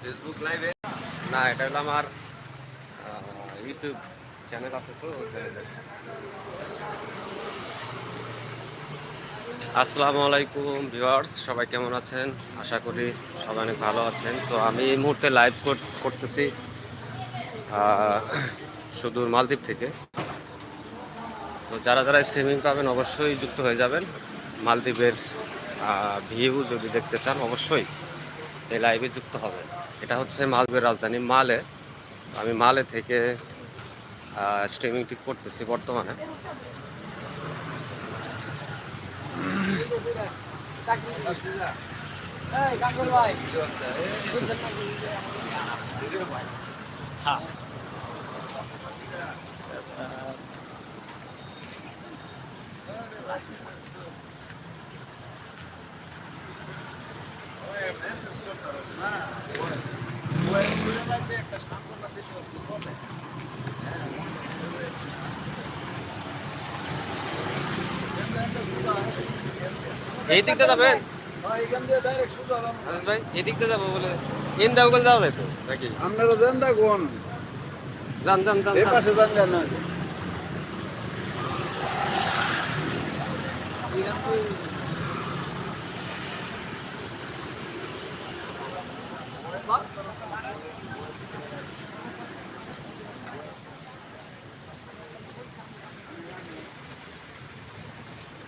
Facebook লাইভে না, এটা হলো আমার ইউটিউব চ্যানেল আছে তো চ্যানেলে আসসালামু আলাইকুম ভিউয়ার্স সবাই কেমন আছেন? আশা করি সবাই অনেক ভালো আছেন। তো আমি এই মুহূর্তে লাইভ করতেছি সুদূর মালদ্বীপ থেকে। তো যারা যারা স্ট্রিমিং পাবেন, অবশ্যই যুক্ত হয়ে যাবেন মালদ্বীপের ভিউ যদি দেখতে চান, অবশ্যই এই লাইভে যুক্ত হবে। এটা হচ্ছে মালদ্বীপের রাজধানী মালে। আমি মালে থেকে স্ট্রিমিংটি করতেছি বর্তমানে। এই দিক দিয়ে যাবেন আনাস ভাই এই দিক দিয়ে যাব বলে ইন দাও গেলে যাওয়া যায় তো নাকি? আপনারা দেন দেখুন যান যান যান এই যান। পাশে যান কেন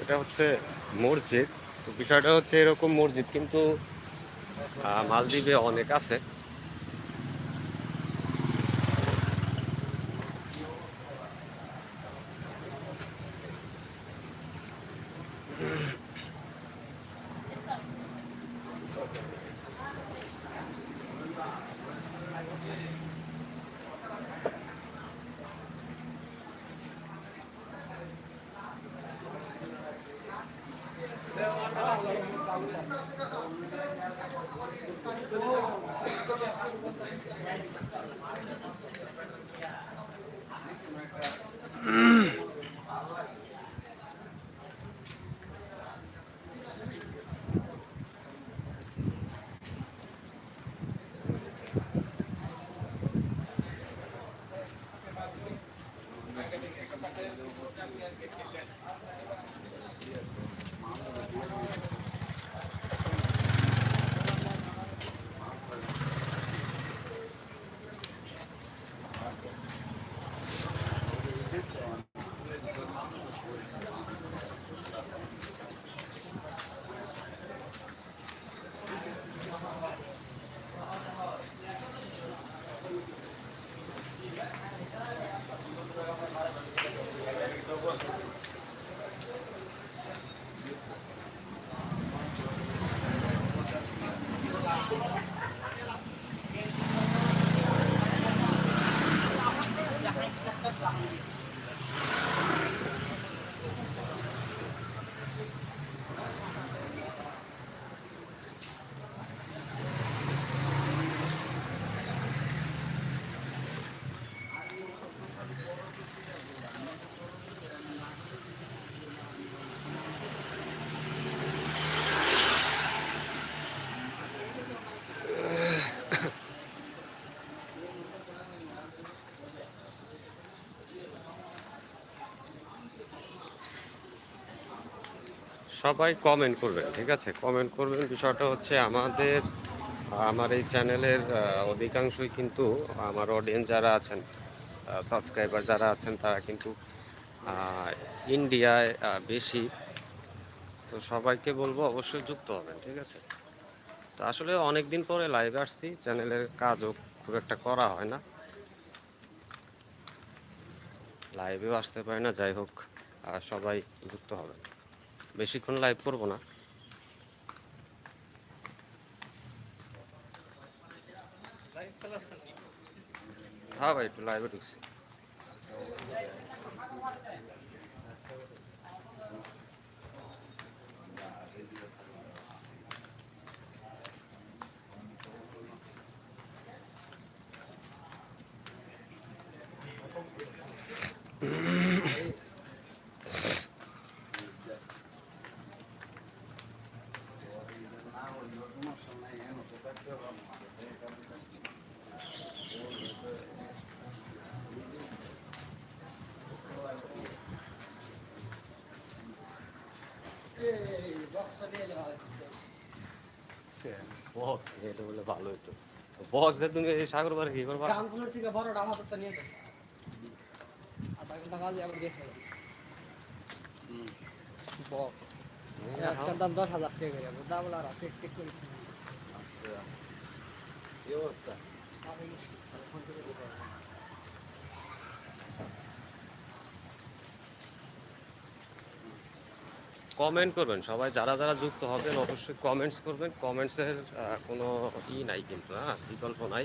এটা হচ্ছে মসজিদ। বিষয়টা হচ্ছে এরকম মসজিদ কিন্তু মালদ্বীপে অনেক আছে। সবাই কমেন্ট করবেন, ঠিক আছে? কমেন্ট করবেন বিষয়টা হচ্ছে আমাদের, আমার এই চ্যানেলের অধিকাংশই কিন্তু আমার অডিয়েন্স যারা আছেন সাবস্ক্রাইবার যারা আছেন, তারা কিন্তু ইন্ডিয়ায় বেশি। তো সবাইকে বলব অবশ্যই যুক্ত হবেন, ঠিক আছে? তো আসলে অনেক দিন পরে লাইভে আসছি, চ্যানেলের কাজও খুব একটা করা হয় না। লাইভেও আসতে পারে না, যাই হোক সবাই যুক্ত হবেন। বেশিক্ষণ লাইভ করব না। হ্যাঁ ভাই একটু লাইভে ঢুকছি। mm বক্স এটা বলে ভালো হতো বক্স দিয়ে তুমি সাগর পারে কি? করবা রামপুরের থেকে বড় ডালা তো নিয়ে ঘণ্টা কাজে আবার গেছে। বক্স একটার দাম দশ হাজার টাকা করে দাম আর চেক চেক করে আচ্ছা অবস্থা? কমেন্ট করবেন সবাই যারা যারা যুক্ত হবেন অবশ্যই কমেন্টস করবেন। কমেন্টসের কোনো ই নাই কিন্তু হ্যাঁ বিকল্প নাই।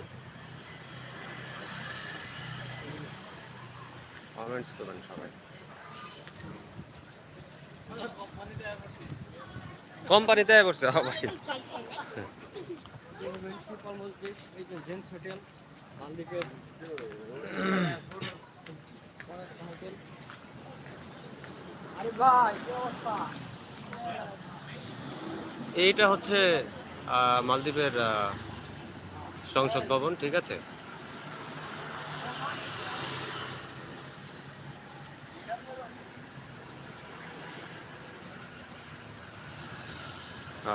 কমেন্টস করবেন সবাই। কোম্পানিতে আয় পড়ছে ভাই। এইটা হচ্ছে মালদ্বীপের সংসদ ভবন ঠিক আছে?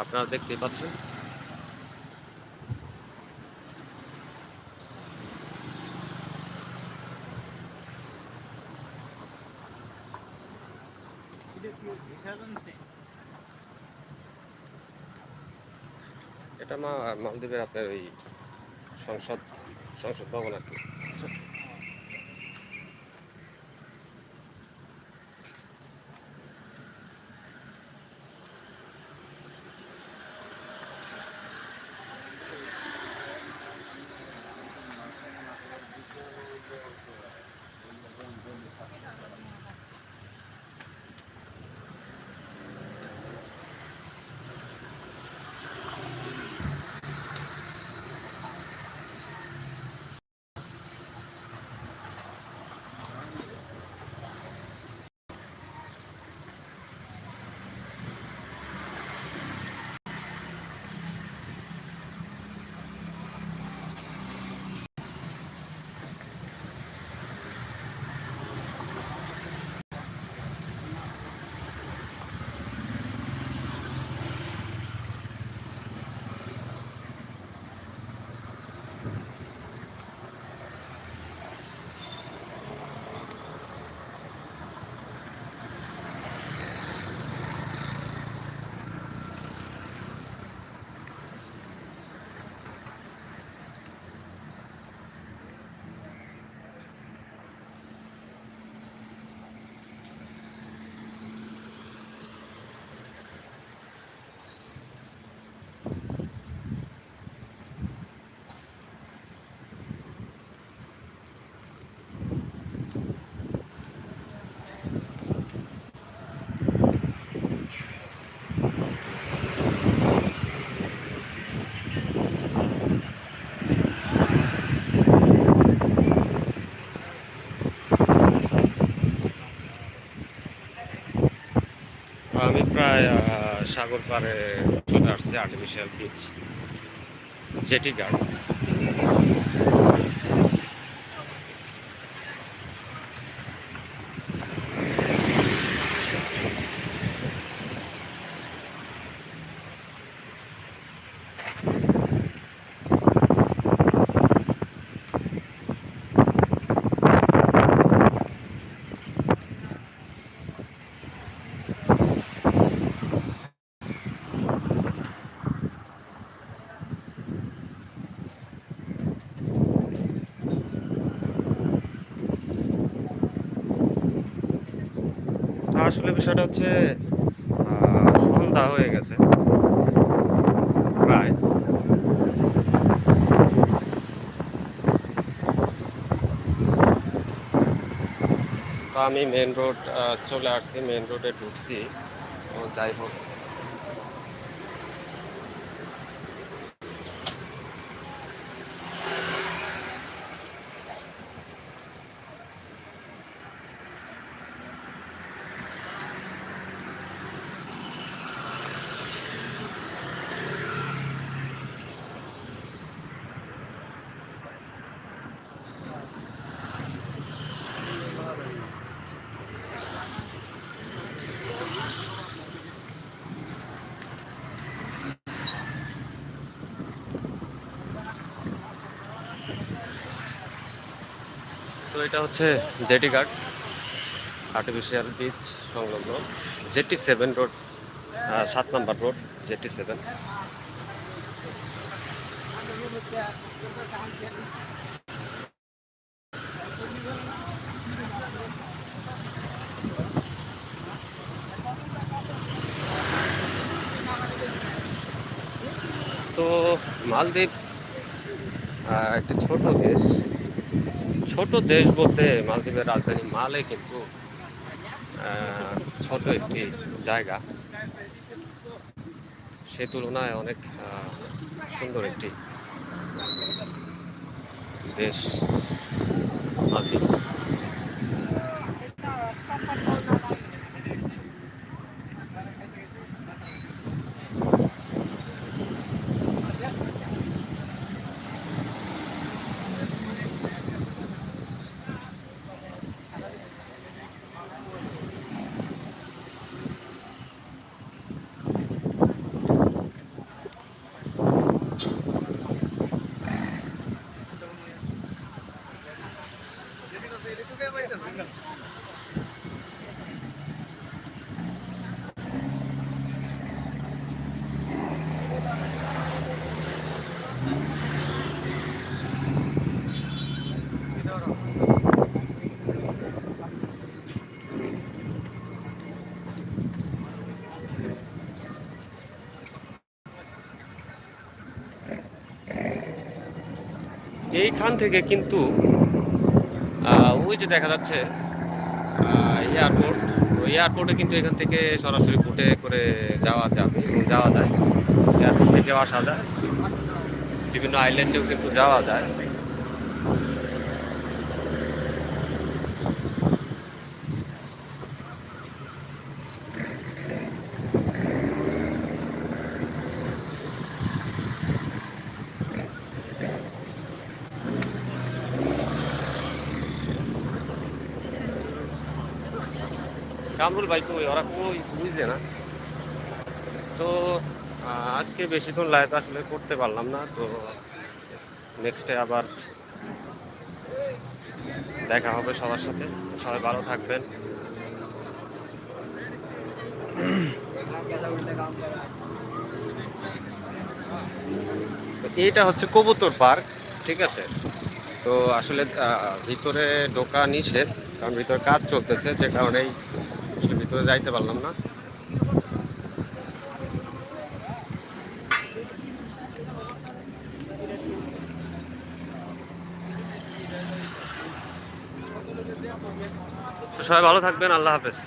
আপনারা দেখতেই পাচ্ছেন। এটা মা মালদ্বীপের আপনার ওই সংসদ সংসদ ভবন আর কি। প্রায় সাগর পাড়ে চলে আসছে আর্টিফিশিয়াল বিচ জেটি গার্ড আসলে বিষয়টা হচ্ছে সন্ধ্যা হয়ে গেছে। প্রায়। আমি মেন রোড চলে আসছি মেন রোডে ঢুকছি। তো যাই হোক। তো এটা হচ্ছে জেটি ঘাট আর্টিফিশিয়াল বিচ সংলগ্ন, জেটি সেভেন রোড সাত নম্বর রোড জেটি সেভেন তো মালদ্বীপ একটি ছোট দেশ। ছোট দেশ বলতে মালদ্বীপের রাজধানী মালে কিন্তু ছোট একটি জায়গা। সে তুলনায় অনেক সুন্দর একটি দেশ মালদ্বীপ। এইখান থেকে কিন্তু ওই যে দেখা যাচ্ছে এয়ারপোর্ট এয়ারপোর্টে কিন্তু এখান থেকে সরাসরি বুটে করে যাওয়া যাবে এবং যাওয়া যায়। এয়ারপোর্ট থেকেও আসা যায়। বিভিন্ন আইল্যান্ডেও কিন্তু যাওয়া যায়। কামরুল ভাই কই? ওরা কই? বুঝে না। তো আজকে বেশিক্ষণ লাইভ আসলে করতে পারলাম না, তো নেক্সটে আবার দেখা হবে সবার সাথে। সবাই ভালো থাকবেন। তো এইটা হচ্ছে কবুতর পার্ক, ঠিক আছে? তো আসলে ভিতরে ঢোকা নিষেধ, কারণ ভিতরে কাজ চলতেছে, যে কারণেই ভিতরে যাইতে পারলাম না। সবাই ভালো থাকবেন আল্লাহ হাফেজ।